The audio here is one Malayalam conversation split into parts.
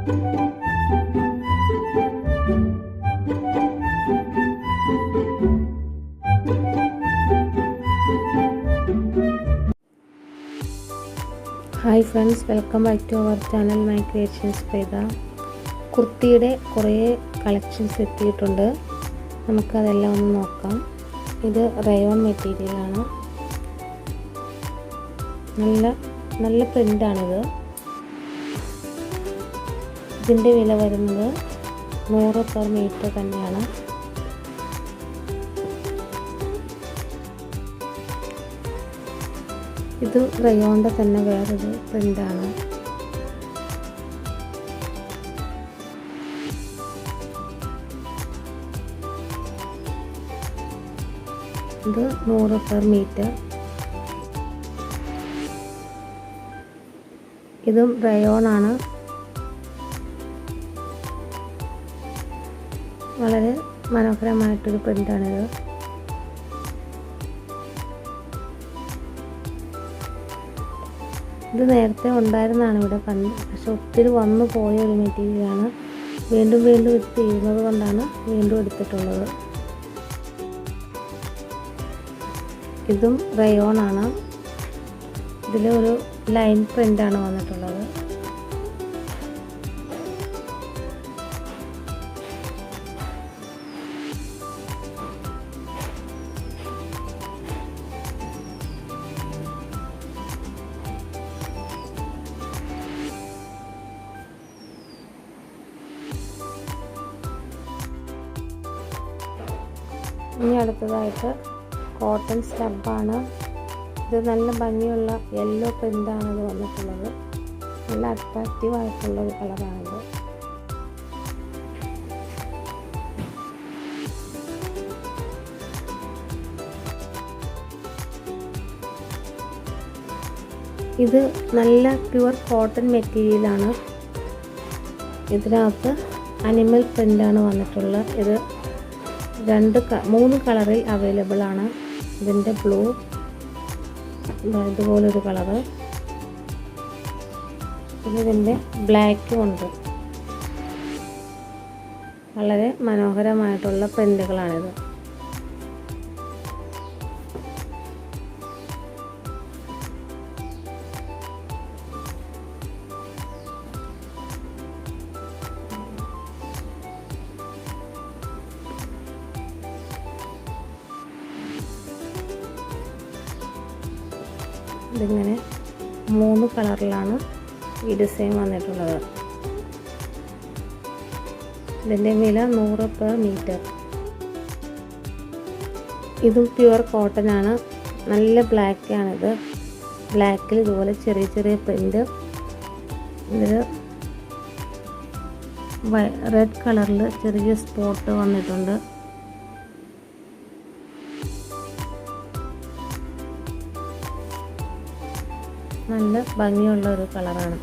Hi friends welcome back to our channel my creations പേത കുർത്തിയുടെ കുറേ കളക്ഷൻസ് എത്തിയിട്ടുണ്ട്. നമുക്കതെല്ലാം ഒന്ന് നോക്കാം. ഇത് റയോൺ മെറ്റീരിയലാണ് നല്ല നല്ല പ്രിന്റാണിത് ഇതിന്റെ വില വരുന്നത് നൂറ് പെർ മീറ്റർ തന്നെയാണ്. ഇത് റയോണിന്റെ തന്നെ വേറൊരു പ്രിന്റാണ്. ഇത് നൂറ് പെർ മീറ്റർ. ഇതും റയോണാണ്. വളരെ മനോഹരമായിട്ടൊരു പ്രിന്റാണിത് ഇത് നേരത്തെ ഉണ്ടായിരുന്നതാണ് ഇവിടെ പണ്ട് പക്ഷെ ഒത്തിരി വന്നു പോയ ഒരു മെറ്റീരിയലാണ് വീണ്ടും വീണ്ടും ഇത് തീരുന്നത് കൊണ്ടാണ് വീണ്ടും എടുത്തിട്ടുള്ളത്. ഇതും റയോണാണ് ഇതിൽ ഒരു ലൈൻ പ്രിന്റാണ് വന്നിട്ടുള്ളത്. ഇനി അടുത്തതായിട്ട് കോട്ടൺ സ്റ്റബാണ് ഇത് നല്ല ഭംഗിയുള്ള യെല്ലോ പ്രിന്റാണ് ഇത് വന്നിട്ടുള്ളത്. നല്ല അട്രാക്റ്റീവ് ആയിട്ടുള്ള ഒരു കളറാണിത് ഇത് നല്ല പ്യുവർ കോട്ടൺ മെറ്റീരിയലാണ് ഇതിനകത്ത് അനിമൽ പ്രിന്റാണ് വന്നിട്ടുള്ളത്. ഇത് രണ്ട് മൂന്ന് കളറിൽ അവൈലബിൾ ആണ്. ഇതിന്റെ ബ്ലൂ ഇതുപോലൊരു പിന്നെ ഇതിന്റെ ബ്ലാക്കും ഉണ്ട്. വളരെ മനോഹരമായിട്ടുള്ള പ്രിന്റുകളാണിത് ഇതിങ്ങനെ മൂന്ന് കളറിലാണ് ഈ ഡിസൈൻ വന്നിട്ടുള്ളത്. ഇതിന്റെ വില നൂറ് പെർ മീറ്റർ. ഇതും പ്യുവർ കോട്ടൺ ആണ്. നല്ല ബ്ലാക്ക് ആണിത്. ബ്ലാക്കിൽ ഇതുപോലെ ചെറിയ ചെറിയ പ്രിന്റ് ഇതിൽ റെഡ് കളറിൽ ചെറിയ സ്പോട്ട് വന്നിട്ടുണ്ട്. നല്ല ഭംഗിയുള്ള ഒരു കളറാണ്.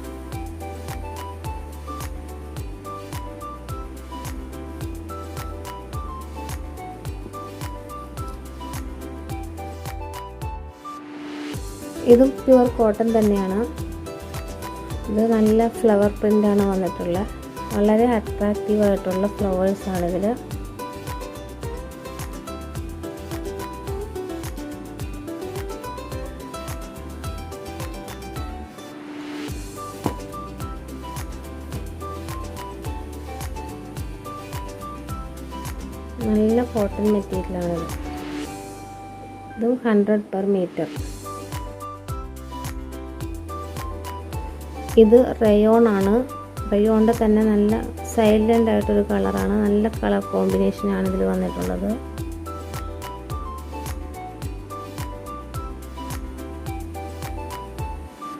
ഇതും പ്യുവർ കോട്ടൺ തന്നെയാണ്. ഇത് നല്ല ഫ്ലവർ പ്രിന്റാണ് വന്നിട്ടുള്ളത്. വളരെ അട്രാക്റ്റീവ് ആയിട്ടുള്ള ഫ്ലവേഴ്സാണ് ഇതിൽ നല്ല കോട്ടൺ മെറ്റീരിയലാണ് ഇതും ഹൺഡ്രഡ് പെർ മീറ്റർ ഇത് റയോൺ ആണ്. റയോണിന്റെ തന്നെ നല്ല സൈലന്റ് ആയിട്ടൊരു കളറാണ് നല്ല കളർ കോമ്പിനേഷനാണ് ഇതിൽ വന്നിട്ടുള്ളത്.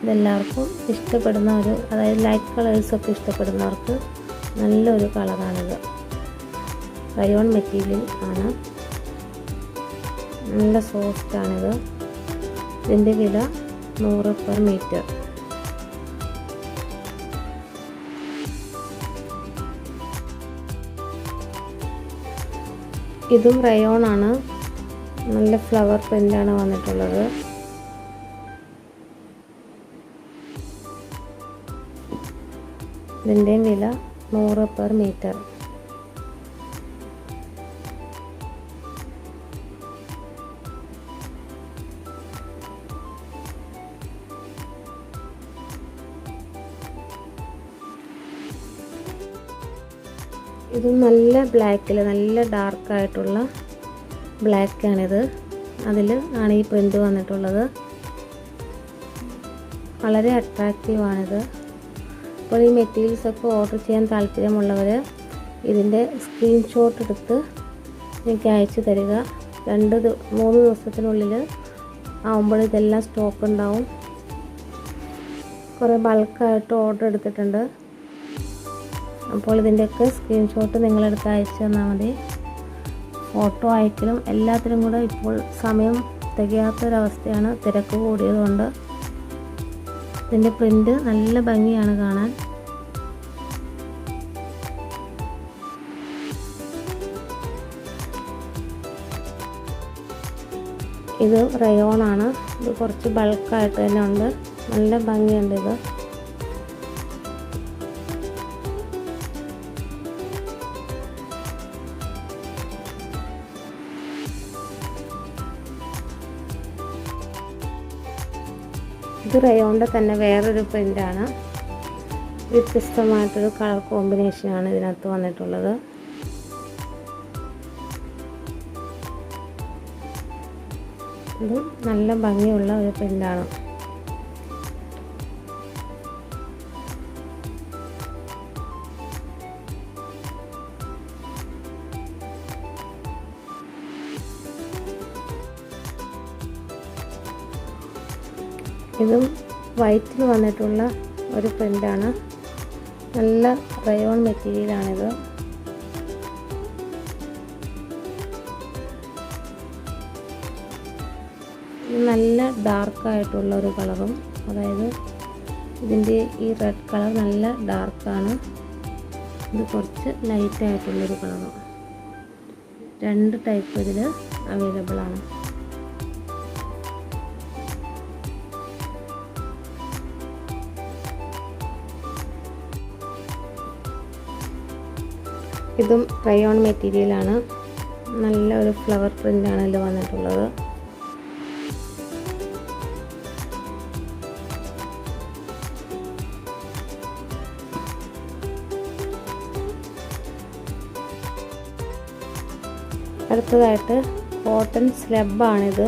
ഇതെല്ലാവർക്കും ഇഷ്ടപ്പെടുന്ന ഒരു അതായത് ലൈറ്റ് കളേഴ്സൊക്കെ ഇഷ്ടപ്പെടുന്നവർക്ക് നല്ലൊരു കളറാണിത് റയോൺ മെറ്റീരിയൽ ആണ്. നല്ല സോഫ്റ്റാണിത് ഇതിന്റെ വില നൂറ് പെർ മീറ്റർ ഇതും റയോൺ ആണ്. നല്ല ഫ്ലവർ പ്രിന്റാണ് വന്നിട്ടുള്ളത്. ഇതിന്റെയും വില നൂറ് പെർ മീറ്റർ ഇത് നല്ല ബ്ലാക്കിൽ നല്ല ഡാർക്കായിട്ടുള്ള ബ്ലാക്കാണിത് അതിൽ ആണ് ഈ പ്രിന്റ് വന്നിട്ടുള്ളത്. വളരെ അട്രാക്റ്റീവാണിത് അപ്പോൾ ഈ മെറ്റീരിയൽസൊക്കെ ഓർഡർ ചെയ്യാൻ താല്പര്യമുള്ളവർ ഇതിന്റെ സ്ക്രീൻഷോട്ട് എടുത്ത് എനിക്ക് അയച്ചു തരിക. രണ്ട് മൂന്ന് ദിവസത്തിനുള്ളിൽ ആവുമ്പോൾ ഇതെല്ലാം സ്റ്റോക്ക് ഉണ്ടാവും. കുറേ ബൾക്കായിട്ട് ഓർഡർ എടുത്തിട്ടുണ്ട്. അപ്പോൾ ഇതിന്റെയൊക്കെ സ്ക്രീൻഷോട്ട് നിങ്ങളെടുത്ത് അയച്ചു തന്നാൽ മതി. ഫോട്ടോ അയക്കലും എല്ലാത്തിനും കൂടെ ഇപ്പോൾ സമയം തികയാത്തൊരവസ്ഥയാണ്. തിരക്ക് കൂടിയതുകൊണ്ട് ഇതിന്റെ പ്രിന്റ് നല്ല ഭംഗിയാണ് കാണാൻ. ഇത് റയോണാണ് ഇത് കുറച്ച് ബൾക്കായിട്ട് തന്നെ ഉണ്ട്. നല്ല ഭംഗിയുണ്ട് ഇത്. ഇത് റയോണിന്റെ തന്നെ വേറൊരു പ്രിന്റാണ് വ്യത്യസ്തമായിട്ടൊരു കളർ കോമ്പിനേഷനാണ് ഇതിനകത്ത് വന്നിട്ടുള്ളത്. ഇതും നല്ല ഭംഗിയുള്ള ഒരു പ്രിന്റാണ് ഇതും വൈറ്റിൽ വന്നിട്ടുള്ള ഒരു പ്രിന്റാണ് നല്ല റയോൺ മെറ്റീരിയലാണിത് നല്ല ഡാർക്കായിട്ടുള്ള ഒരു കളറും അതായത് ഇതിന്റെ ഈ റെഡ് കളർ നല്ല ഡാർക്കാണ് ഇത് കുറച്ച് ലൈറ്റായിട്ടുള്ളൊരു കളറും. രണ്ട് ടൈപ്പ് ഇതിൽ അവൈലബിൾ ഇതും റയോൺ മെറ്റീരിയലാണ് നല്ല ഒരു ഫ്ലവർ പ്രിന്റാണ് ഇതിൽ വന്നിട്ടുള്ളത്. അടുത്തതായിട്ട് കോട്ടൺ സ്ലബാണിത്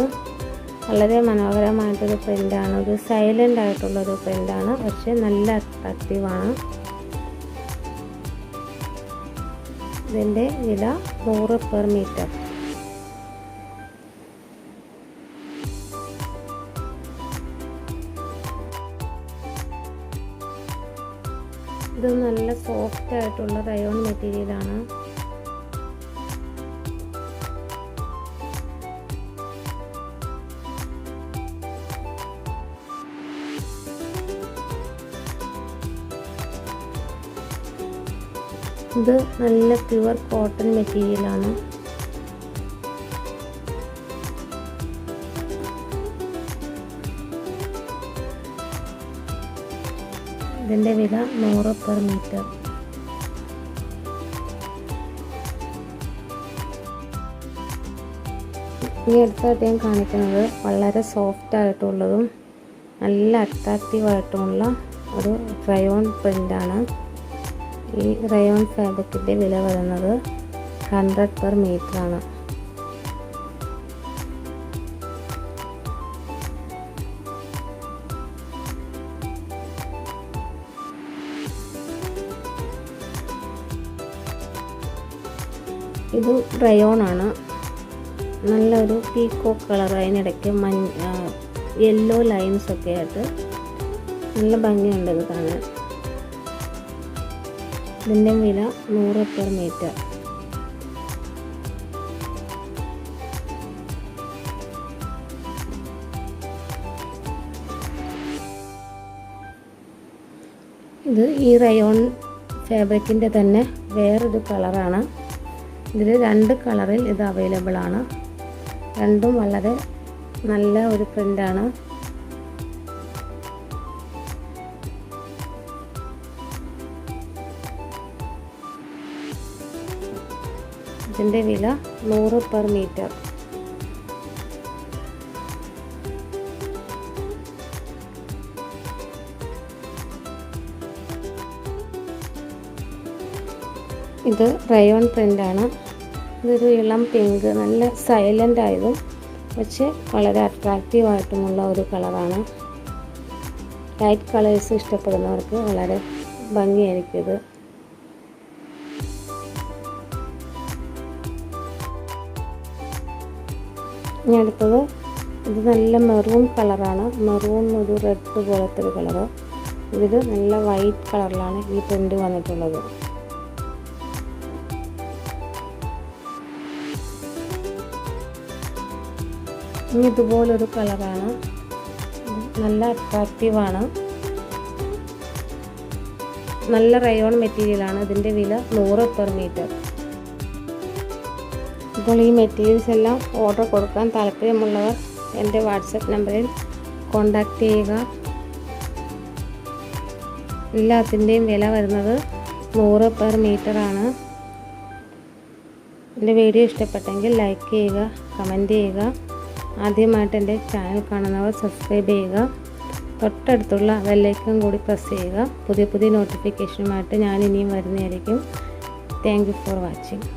വളരെ മനോഹരമായിട്ടൊരു പ്രിന്റാണ് ഒരു സൈലന്റ് ആയിട്ടുള്ളൊരു പ്രിന്റാണ് പക്ഷേ നല്ല അട്രാക്റ്റീവാണ് ഇതിന്റെ വില നൂറ് പെർ മീറ്റർ ഇത് നല്ല സോഫ്റ്റ് ആയിട്ടുള്ള റയോൺ മെറ്റീരിയലാണ് ഇത് നല്ല പ്യുവർ കോട്ടൺ മെറ്റീരിയലാണ് ഇതിന്റെ വില നൂറ് പെർ മീറ്റർ ഈ അടുത്തായിട്ട് ഞാൻ കാണിക്കുന്നത് വളരെ സോഫ്റ്റ് ആയിട്ടുള്ളതും നല്ല അട്രാക്റ്റീവ് ആയിട്ടുമുള്ള ഒരു ക്രയോൺ പ്രിന്റാണ് ഈ റയോൺ ഫാബ്രിക്കിന്റെ വില വരുന്നത് ഹൺഡ്രഡ് പെർ മീറ്റർ ആണ് ഇത് റയോൺ ആണ്. നല്ലൊരു പീക്കോ കളർ അതിനിടയ്ക്ക് മഞ്ഞ യെല്ലോ ലൈൻസ് ഒക്കെ ആയിട്ട് നല്ല ഭംഗിയുണ്ട് ഇത് കാണാൻ. ഇതിന്റെ വില നൂറ് പെർ മീറ്റർ ഇത് ഈ റയോൺ ഫാബ്രിക്കിന്റെ തന്നെ വേറൊരു കളറാണ്. ഇതിൽ രണ്ട് കളറിൽ ഇത് അവൈലബിൾ ആണ്. രണ്ടും വളരെ നല്ല ഒരു പ്രിന്റാണ് ഇതിന്റെ വില നൂറ് പെർ മീറ്റർ ഇത് റയോൺ പ്രിന്റാണ് ഇതൊരു ഇളം പിങ്ക് നല്ല സൈലന്റ് ആയതും പക്ഷെ വളരെ അട്രാക്റ്റീവ് ആയിട്ടുമുള്ള ഒരു കളറാണ് ലൈറ്റ് കളേഴ്സ് ഇഷ്ടപ്പെടുന്നവർക്ക് വളരെ ഭംഗിയായിരിക്കും ഇത്. ഇനി അടുത്തത് ഇത് നല്ല മെറൂൺ കളറാണ്. മെറൂൺ ഒരു റെഡ് പോലത്തെ ഒരു കളറ്. ഇത് നല്ല വൈറ്റ് കളറിലാണ് ഈ പ്രിന്റ് വന്നിട്ടുള്ളത്. ഇനി ഇതുപോലൊരു കളറാണ്. നല്ല അട്രാക്റ്റീവാണ് നല്ല റയോൺ മെറ്റീരിയലാണ് ഇതിന്റെ വില നൂറ് പെർ മീറ്റർ അപ്പോൾ ഈ മെറ്റീരിയൽസ് എല്ലാം ഓർഡർ കൊടുക്കാൻ താല്പര്യമുള്ളവർ എന്റെ വാട്സപ്പ് നമ്പറിൽ കോണ്ടാക്ട് ചെയ്യുക. എല്ലാത്തിന്റെയും വില വരുന്നത് നൂറ് പെർ മീറ്റർ ആണ്. എന്റെ വീഡിയോ ഇഷ്ടപ്പെട്ടെങ്കിൽ ലൈക്ക് ചെയ്യുക കമന്റ് ചെയ്യുക. ആദ്യമായിട്ട് എന്റെ ചാനൽ കാണുന്നവർ സബ്സ്ക്രൈബ് ചെയ്യുക. തൊട്ടടുത്തുള്ള ബെല്ലൈക്കൺ കൂടി പ്രസ് ചെയ്യുക. പുതിയ പുതിയ നോട്ടിഫിക്കേഷനുമായിട്ട് ഞാൻ ഇനിയും വരുന്നതായിരിക്കും. Thank you for watching